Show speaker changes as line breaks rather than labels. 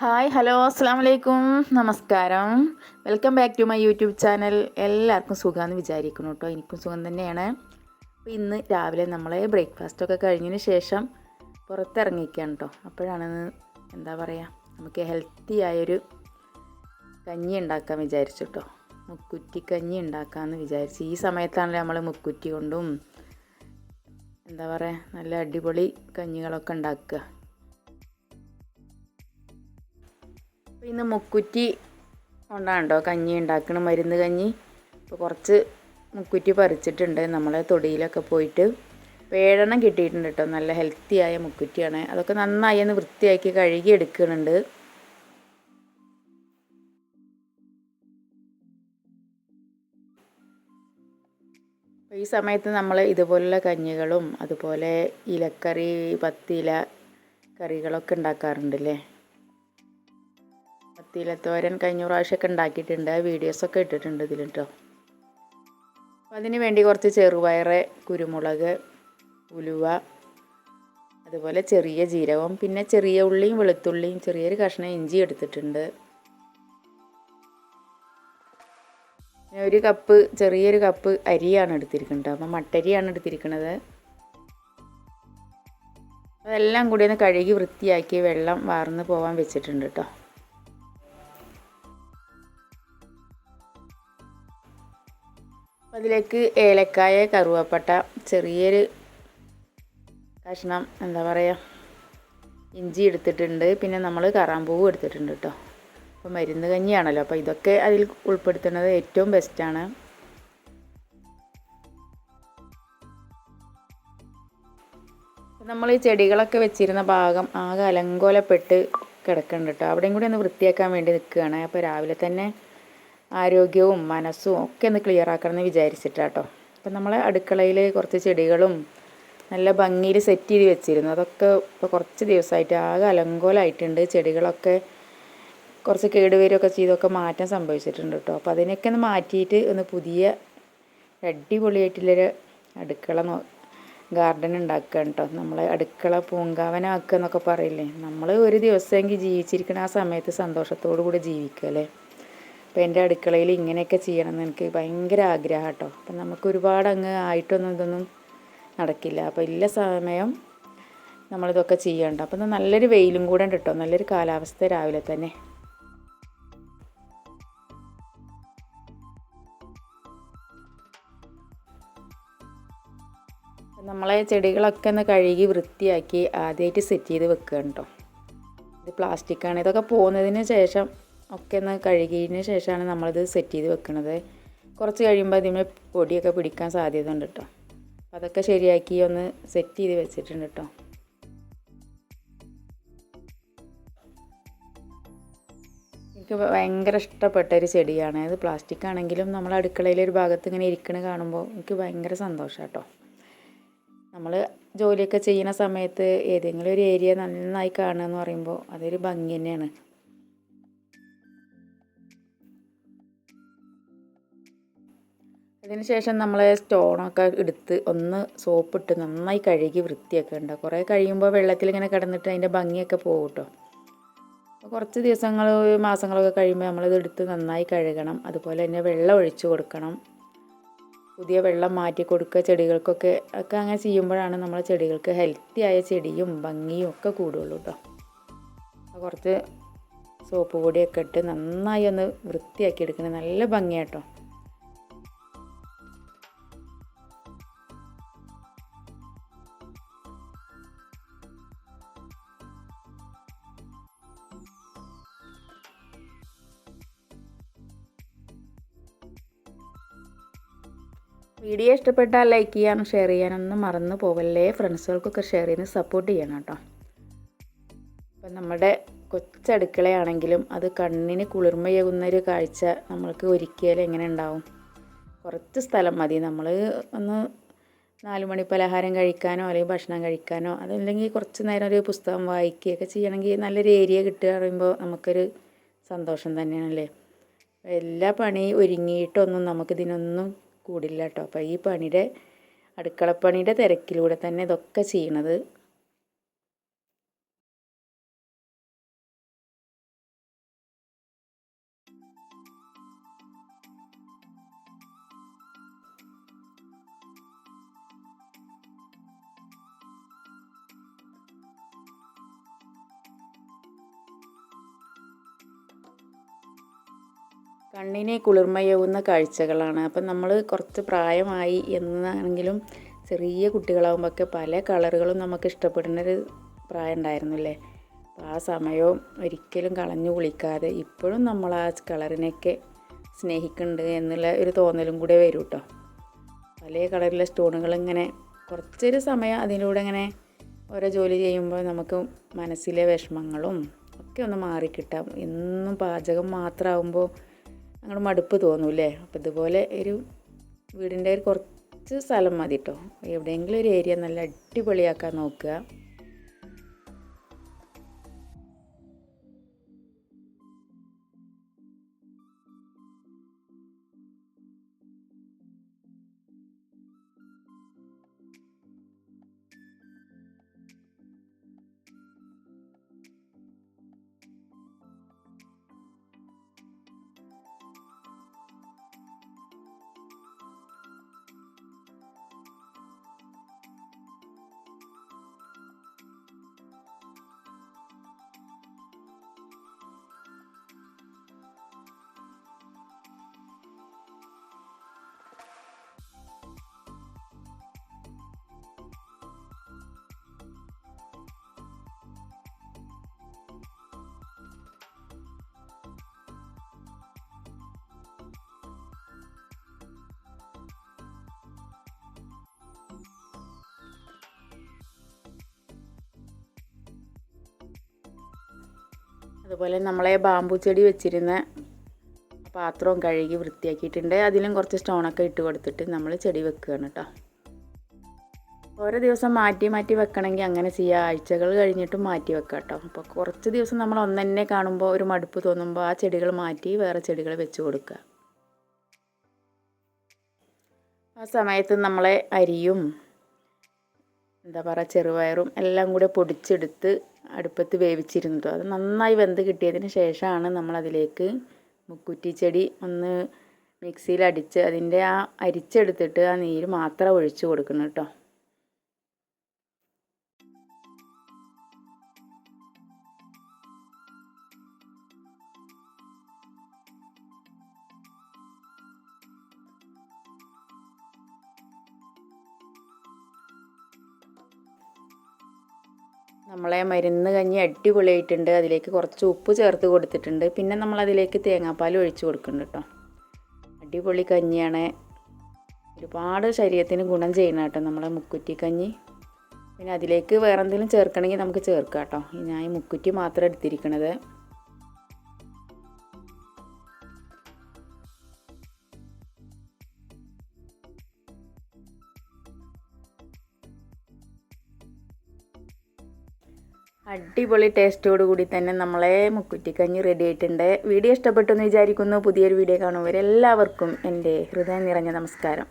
Hi hello അസ്സാം വലൈക്കും നമസ്കാരം. Welcome back to my YouTube channel. എല്ലാവർക്കും സുഖമാണെന്ന് വിചാരിക്കുന്നു കേട്ടോ എനിക്കും സുഖം തന്നെയാണ്. അപ്പോൾ ഇന്ന് രാവിലെ നമ്മളെ ബ്രേക്ക്ഫാസ്റ്റൊക്കെ കഴിഞ്ഞതിന് ശേഷം പുറത്തിറങ്ങിക്കാണ് കേട്ടോ അപ്പോഴാണ് എന്താ പറയുക നമുക്ക് ഹെൽത്തി ആയൊരു കഞ്ഞി ഉണ്ടാക്കാൻ വിചാരിച്ചു കേട്ടോ മുക്കുറ്റി കഞ്ഞി ഉണ്ടാക്കാമെന്ന് വിചാരിച്ചു. ഈ സമയത്താണല്ലോ നമ്മൾ മുക്കുറ്റി കൊണ്ടും എന്താ പറയുക നല്ല അടിപൊളി കഞ്ഞികളൊക്കെ ഉണ്ടാക്കുക. ഇന്ന് മുക്കുറ്റി കൊണ്ടാണ് കേട്ടോ കഞ്ഞി ഉണ്ടാക്കണ മരുന്ന് കഞ്ഞി. ഇപ്പോൾ കുറച്ച് മുക്കുറ്റി പറിച്ചിട്ടുണ്ട് നമ്മളെ തൊടിയിലൊക്കെ പോയിട്ട്. വേഴെണ്ണം കിട്ടിയിട്ടുണ്ട് കേട്ടോ നല്ല ഹെൽത്തിയായ മുക്കുറ്റിയാണ്. അതൊക്കെ നന്നായി ഒന്ന് വൃത്തിയാക്കി കഴുകി എടുക്കുന്നുണ്ട്. ഈ സമയത്ത് നമ്മൾ ഇതുപോലുള്ള കഞ്ഞികളും അതുപോലെ ഇലക്കറി പത്തില കറികളൊക്കെ ഉണ്ടാക്കാറുണ്ടല്ലേ? പത്തിലത്തോരൻ കഴിഞ്ഞ പ്രാവശ്യമൊക്കെ ഉണ്ടാക്കിയിട്ടുണ്ട്. ആ വീഡിയോസൊക്കെ ഇട്ടിട്ടുണ്ട് ഇതിൽ കേട്ടോ അപ്പോൾ അതിന് വേണ്ടി കുറച്ച് ചെറുപയറ് കുരുമുളക് ഉലുവ അതുപോലെ ചെറിയ ജീരകം പിന്നെ ചെറിയ ഉള്ളിയും വെളുത്തുള്ളിയും ചെറിയൊരു കഷ്ണം ഇഞ്ചി എടുത്തിട്ടുണ്ട്. ഒരു കപ്പ് ചെറിയൊരു കപ്പ് അരിയാണ് എടുത്തിരിക്കുന്നത്. അപ്പം മട്ടരിയാണ് എടുത്തിരിക്കുന്നത്. അതെല്ലാം കൂടി ഒന്ന് കഴുകി വൃത്തിയാക്കി വെള്ളം വാർന്ന് പോകാൻ വെച്ചിട്ടുണ്ട് കേട്ടോ അതിലേക്ക് ഏലക്കായ കറുവപ്പട്ട ചെറിയൊരു കഷ്ണം എന്താ പറയുക ഇഞ്ചി എടുത്തിട്ടുണ്ട്. പിന്നെ നമ്മൾ കറാമ്പൂവ് എടുത്തിട്ടുണ്ട് കേട്ടോ അപ്പോൾ മരുന്ന് കഞ്ഞിയാണല്ലോ. അപ്പോൾ ഇതൊക്കെ അതിൽ ഉൾപ്പെടുത്തുന്നത് ഏറ്റവും ബെസ്റ്റാണ് നമ്മൾ ഈ ചെടികളൊക്കെ വെച്ചിരുന്ന ഭാഗം ആകെ അലങ്കോലപ്പെട്ട് കിടക്കുന്നുണ്ട് കേട്ടോ അവിടെയും കൂടി ഒന്ന് വൃത്തിയാക്കാൻ വേണ്ടി നിൽക്കുകയാണ്. അപ്പോൾ രാവിലെ തന്നെ ആരോഗ്യവും മനസ്സും ഒക്കെ ഒന്ന് ക്ലിയർ ആക്കണം എന്ന് വിചാരിച്ചിട്ടാട്ടോ. അപ്പം നമ്മൾ അടുക്കളയിൽ കുറച്ച് ചെടികളും നല്ല ഭംഗിയിൽ സെറ്റ് ചെയ്ത് വെച്ചിരുന്നു. അതൊക്കെ ഇപ്പോൾ കുറച്ച് ദിവസമായിട്ട് ആകെ അലങ്കോലമായിട്ടുണ്ട് ചെടികളൊക്കെ കുറച്ച് കേടുവരുമൊക്കെ ചെയ്തൊക്കെ മാറ്റം സംഭവിച്ചിട്ടുണ്ട് കേട്ടോ അപ്പോൾ അതിനൊക്കെ ഒന്ന് മാറ്റിയിട്ട് ഒന്ന് പുതിയ അടിപൊളിയായിട്ടുള്ളൊരു അടുക്കള ഗാർഡൻ ഉണ്ടാക്കുക കേട്ടോ നമ്മളെ അടുക്കള പൂങ്കാവനാക്കുക എന്നൊക്കെ പറയില്ലേ? നമ്മൾ ഒരു ദിവസമെങ്കിൽ ജീവിച്ചിരിക്കുന്ന ആ സമയത്ത് സന്തോഷത്തോടു കൂടി ജീവിക്കുക അല്ലേ? അപ്പോൾ എന്റെ അടുക്കളയിൽ ഇങ്ങനെയൊക്കെ ചെയ്യണമെന്ന് എനിക്ക് ഭയങ്കര ആഗ്രഹം കേട്ടോ അപ്പം നമുക്ക് ഒരുപാട് അങ്ങ് ആയിട്ടൊന്നും ഇതൊന്നും നടക്കില്ല. അപ്പോൾ ഇല്ല സമയം നമ്മളിതൊക്കെ ചെയ്യണ്ട. അപ്പം നല്ലൊരു വെയിലും കൂടെ ഉണ്ട് കേട്ടോ നല്ലൊരു കാലാവസ്ഥ രാവിലെ തന്നെ. നമ്മളെ ചെടികളൊക്കെ ഒന്ന് കഴുകി വൃത്തിയാക്കി ആദ്യമായിട്ട് സെറ്റ് ചെയ്ത് വെക്കുക കേട്ടോ ഇത് പ്ലാസ്റ്റിക്കാണ്. ഇതൊക്കെ പോകുന്നതിന് ശേഷം ഒക്കെ ഒന്ന് കഴുകിയതിന് ശേഷമാണ് നമ്മളിത് സെറ്റ് ചെയ്ത് വെക്കുന്നത് കുറച്ച് കഴിയുമ്പോൾ അതിന് പൊടിയൊക്കെ പിടിക്കാൻ സാധ്യത ഉണ്ട് കേട്ടോ അതൊക്കെ ശരിയാക്കി ഒന്ന് സെറ്റ് ചെയ്ത് വെച്ചിട്ടുണ്ട് കേട്ടോ. എനിക്ക് ഭയങ്കര ഇഷ്ടപ്പെട്ട ഒരു ചെടിയാണ്. അത് പ്ലാസ്റ്റിക് ആണെങ്കിലും നമ്മൾ അടുക്കളയിലെ ഒരു ഭാഗത്ത് ഇങ്ങനെ ഇരിക്കണ കാണുമ്പോൾ എനിക്ക് ഭയങ്കര സന്തോഷം കേട്ടോ. നമ്മൾ ജോലിയൊക്കെ ചെയ്യുന്ന സമയത്ത് ഏതെങ്കിലും ഒരു ഏരിയ നന്നായി കാണുക എന്ന് പറയുമ്പോൾ അതൊരു ഭംഗി തന്നെയാണ്. അതിനുശേഷം നമ്മൾ സ്റ്റോണൊക്കെ എടുത്ത് ഒന്ന് സോപ്പിട്ട് നന്നായി കഴുകി വൃത്തിയൊക്കെ വൃത്തിയാക്കേണ്ട കുറേ കഴിയുമ്പോൾ വെള്ളത്തിൽ ഇങ്ങനെ കിടന്നിട്ട് അതിന്റെ ഭംഗിയൊക്കെ പോകും കേട്ടോ അപ്പോൾ കുറച്ച് ദിവസങ്ങൾ മാസങ്ങളൊക്കെ കഴിയുമ്പോൾ നമ്മളിത് എടുത്ത് നന്നായി കഴുകണം. അതുപോലെ തന്നെ വെള്ളം ഒഴിച്ച് കൊടുക്കണം. പുതിയ വെള്ളം മാറ്റി കൊടുക്കുക ചെടികൾക്കൊക്കെ ഒക്കെ അങ്ങനെ ചെയ്യുമ്പോഴാണ് നമ്മളെ ചെടികൾക്ക് ഹെൽത്തി ആയ ചെടിയും ഭംഗിയും ഒക്കെ കൂടുള്ളൂ കേട്ടോ കുറച്ച് സോപ്പ് പൊടിയൊക്കെ ഇട്ട് നന്നായി ഒന്ന് വൃത്തിയാക്കി എടുക്കണം. നല്ല ഭംഗിയാട്ടോ വീഡിയോ ഇഷ്ടപ്പെട്ടാൽ ലൈക്ക് ചെയ്യാനും ഷെയർ ചെയ്യാനൊന്നും മറന്നു പോവല്ലേ. ഫ്രണ്ട്സുകൾക്കൊക്കെ ഷെയർ ചെയ്ത് സപ്പോർട്ട് ചെയ്യണം കേട്ടോ. അപ്പം നമ്മുടെ കൊച്ചടുക്കളയാണെങ്കിലും അത് കണ്ണിന് കുളിർമയേകുന്ന ഒരു കാഴ്ച നമ്മൾക്ക് ഒരിക്കലും എങ്ങനെ ഉണ്ടാവും? കുറച്ച് സ്ഥലം മതി. നമ്മൾ ഒന്ന് നാല് മണി പലഹാരം കഴിക്കാനോ അല്ലെങ്കിൽ ഭക്ഷണം കഴിക്കാനോ അതല്ലെങ്കിൽ കുറച്ച് നേരം ഒരു പുസ്തകം വായിക്കുകയൊക്കെ ചെയ്യണമെങ്കിൽ നല്ലൊരു ഏരിയ കിട്ടുക പറയുമ്പോൾ നമുക്കൊരു സന്തോഷം തന്നെയാണല്ലേ. എല്ലാ പണി ഒരുങ്ങിയിട്ടൊന്നും നമുക്കിതിനൊന്നും കൂടില്ല കേട്ടോ. അപ്പോൾ ഈ പണിയുടെ അടുക്കളപ്പണിയുടെ തിരക്കിലൂടെ തന്നെ ഇതൊക്കെ ചെയ്യണത് കണ്ണിന് കുളിർമയാവുന്ന കാഴ്ചകളാണ്. അപ്പം നമ്മൾ കുറച്ച് പ്രായമായി എന്നാണെങ്കിലും ചെറിയ കുട്ടികളാകുമ്പോഴൊക്കെ പല കളറുകളും നമുക്ക് ഇഷ്ടപ്പെടുന്നൊരു പ്രായം ഉണ്ടായിരുന്നില്ലേ അപ്പോൾ ആ സമയവും ഒരിക്കലും കളഞ്ഞു കുളിക്കാതെ ഇപ്പോഴും നമ്മൾ ആ കളറിനെയൊക്കെ സ്നേഹിക്കുന്നുണ്ട് എന്നുള്ള ഒരു തോന്നലും കൂടെ വരും കേട്ടോ. പല കളറിലെ സ്റ്റോണുകൾ ഇങ്ങനെ കുറച്ചൊരു സമയം അതിലൂടെ ഇങ്ങനെ ഓരോ ജോലി ചെയ്യുമ്പോൾ നമുക്ക് മനസ്സിലെ വിഷമങ്ങളും ഒക്കെ ഒന്ന് മാറിക്കിട്ടാം. എന്നും പാചകം മാത്രമാകുമ്പോൾ അങ്ങനെ മടുപ്പ് തോന്നൂലേ അപ്പോൾ ഇതുപോലെ ഒരു വീടിന്റെ ഒരു കുറച്ച് സ്ഥലം മതി കേട്ടോ എവിടെയെങ്കിലും ഒരു ഏരിയ നല്ല അടിപൊളിയാക്കാൻ നോക്കുക. അതുപോലെ നമ്മളെ ബാമ്പു ചെടി വെച്ചിരുന്ന പാത്രവും കഴുകി വൃത്തിയാക്കിയിട്ടുണ്ട്. അതിലും കുറച്ച് സ്റ്റോണൊക്കെ ഇട്ട് കൊടുത്തിട്ട് നമ്മൾ ചെടി വെക്കുകയാണ് കേട്ടോ ഓരോ ദിവസം മാറ്റി മാറ്റി വെക്കണമെങ്കിൽ അങ്ങനെ ചെയ്യുക ആഴ്ചകൾ കഴിഞ്ഞിട്ടും മാറ്റി വെക്കാം കേട്ടോ അപ്പോൾ കുറച്ച് ദിവസം നമ്മൾ ഒന്നെന്നെ കാണുമ്പോൾ ഒരു മടുപ്പ് തോന്നുമ്പോൾ ആ ചെടികൾ മാറ്റി വേറെ ചെടികൾ വെച്ച് കൊടുക്കുക. ആ സമയത്ത് നമ്മളെ അരിയും എന്താ പറയുക ചെറുപയറും എല്ലാം കൂടെ പൊടിച്ചെടുത്ത് അടുപ്പത്ത് വേവിച്ചിരുന്നത്. അത് നന്നായി വെന്ത് കിട്ടിയതിന് ശേഷമാണ് നമ്മളതിലേക്ക് മുക്കുറ്റിച്ചെടി ഒന്ന് മിക്സിയിൽ അടിച്ച് അതിന്റെ ആ അരിച്ചെടുത്തിട്ട് ആ നീര് മാത്രം ഒഴിച്ച് കൊടുക്കണം കേട്ടോ. നമ്മളെ മരുന്ന് കഞ്ഞി അടിപൊളിയായിട്ടുണ്ട്. അതിലേക്ക് കുറച്ച് ഉപ്പ് ചേർത്ത് കൊടുത്തിട്ടുണ്ട്. പിന്നെ നമ്മളതിലേക്ക് തേങ്ങാപ്പാൽ ഒഴിച്ചു കൊടുക്കുന്നുണ്ട് കേട്ടോ. അടിപൊളി കഞ്ഞിയാണ്. ഒരുപാട് ശരീരത്തിന് ഗുണം ചെയ്യുന്ന കേട്ടോ നമ്മളെ മുക്കുറ്റി കഞ്ഞി. പിന്നെ അതിലേക്ക് വേറെന്തെങ്കിലും ചേർക്കണമെങ്കിൽ നമുക്ക് ചേർക്കാം കേട്ടോ. ഞാൻ ഈ മുക്കുറ്റി മാത്രം എടുത്തിരിക്കണത്. അടിപൊളി ടേസ്റ്റോട് കൂടി തന്നെ നമ്മളെ മുക്കുറ്റിക്കഞ്ഞി റെഡി ആയിട്ടുണ്ട്. വീഡിയോ ഇഷ്ടപ്പെട്ടു എന്ന് വിചാരിക്കുന്നു. പുതിയൊരു വീഡിയോ കാണുമ്പോൾ എല്ലാവർക്കും എന്റെ ഹൃദയം നിറഞ്ഞ നമസ്കാരം.